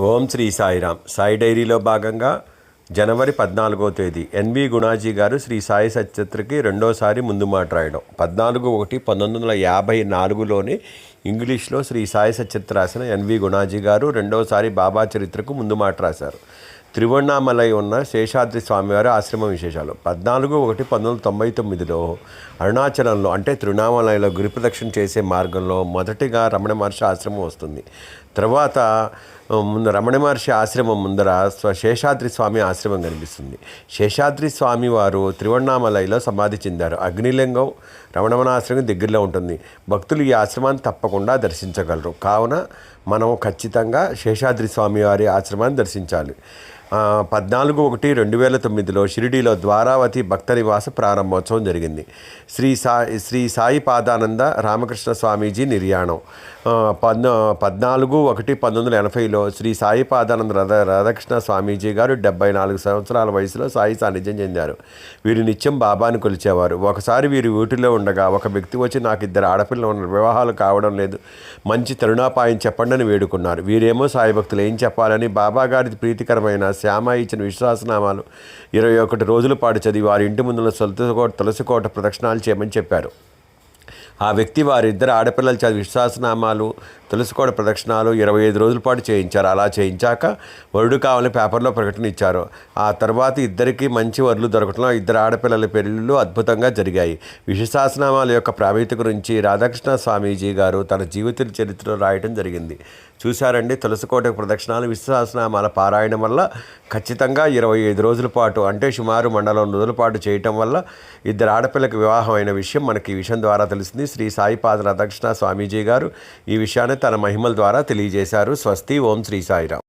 ఓం శ్రీ సాయిరామ్. సాయి డైరీలో భాగంగా జనవరి పద్నాలుగో తేదీ ఎన్వి గుణాజీ గారు శ్రీ సాయి సత్యత్రకి రెండోసారి ముందు మాట రాయడం. పద్నాలుగు ఒకటి పంతొమ్మిది వందల యాభై నాలుగులోని ఇంగ్లీష్లో శ్రీ సాయి సత్యత్ర రాసిన ఎన్వి గుణాజీ గారు రెండోసారి బాబా చరిత్రకు ముందు మాట రాశారు. త్రివణామలై ఉన్న శేషాద్రి స్వామివారి ఆశ్రమం విశేషాలు. పద్నాలుగు ఒకటి పంతొమ్మిది వందల తొంభై తొమ్మిదిలో అరుణాచలంలో అంటే తిరువణామలైలో గురిప్రదక్షిణ చేసే మార్గంలో మొదటిగా రమణ మహర్షి ఆశ్రమం వస్తుంది. తర్వాత ముందు రమణ మహర్షి ఆశ్రమం ముందర స్వ శేషాద్రి స్వామి ఆశ్రమం కనిపిస్తుంది. శేషాద్రి స్వామి వారు త్రివణామలైలో సమాధి చెందారు. అగ్నిలింగం రమణమనాశ్రమం దగ్గరలో ఉంటుంది. భక్తులు ఈ ఆశ్రమాన్ని తప్పకుండా దర్శించగలరు. కావున మనం ఖచ్చితంగా శేషాద్రి స్వామి వారి ఆశ్రమాన్ని దర్శించాలి. పద్నాలుగు ఒకటి రెండు వేల తొమ్మిదిలో షిరిడీలో ద్వారావతి భక్త నివాస ప్రారంభోత్సవం జరిగింది. శ్రీ సాయి శ్రీ సాయి పాదానంద రామకృష్ణ స్వామీజీ నిర్యాణం. ఆ, పద్నా పద్నాలుగు ఒకటి పంతొమ్మిది వందల ఎనభైలో శ్రీ సాయి పాదానంద రథ రాధాకృష్ణ స్వామీజీ గారు డెబ్బై నాలుగు సంవత్సరాల వయసులో సాయి సాన్నిధ్యం చెందారు. వీరు నిత్యం బాబాను కొలిచేవారు. ఒకసారి వీరు ఊటిలో ఉండగా ఒక వ్యక్తి వచ్చి నాకు ఇద్దరు ఆడపిల్లలు ఉన్న వివాహాలు కావడం లేదు. మంచి తరుణాపాయం చెప్పండి అని వేడుకున్నారు. వీరేమో సాయి భక్తులు ఏం చెప్పాలని బాబా గారి ప్రీతికరమైన శ్యామ ఇచ్చిన విశ్వాసనామాలు. ఇరవై ఒకటి రోజుల పాటు చదివి వారి ఇంటి ముందున తులసికోట తులసికోట ప్రదక్షిణాలు చేయమని చెప్పారు. ఆ వ్యక్తి వారిద్దరు ఆడపిల్లలు చదివి విశ్వాసనామాలు తులసికోట ప్రదక్షిణాలు ఇరవై ఐదు రోజుల పాటు చేయించారు. అలా చేయించాక వరుడు కావాలని పేపర్లో ప్రకటన ఇచ్చారు. ఆ తర్వాత ఇద్దరికి మంచి వరులు దొరకటంలో ఇద్దరు ఆడపిల్లల పెళ్ళిళ్ళు అద్భుతంగా జరిగాయి. విశ్వాసనామాల యొక్క ప్రాముఖ్యత గురించి రాధాకృష్ణ స్వామీజీ గారు తన జీవిత చరిత్రలో రాయటం జరిగింది. చూశారండి తులసికోట ప్రదక్షిణాలు విశ్వాసనామాల పారాయణం వల్ల ఖచ్చితంగా ఇరవై ఐదు రోజుల పాటు అంటే సుమారు మండలం రోజుల పాటు చేయటం వల్ల ఇద్దరు ఆడపిల్లకి వివాహం అయిన విషయం మనకి ఈ విషయం ద్వారా కలిసింది శ్రీ సాయిపాద దక్షిణ స్వామీజీ గారు. ఈ విషయాన్ని తన మహిమల ద్వారా తెలియజేశారు. స్వస్తి. ఓం శ్రీ సాయిరామ్.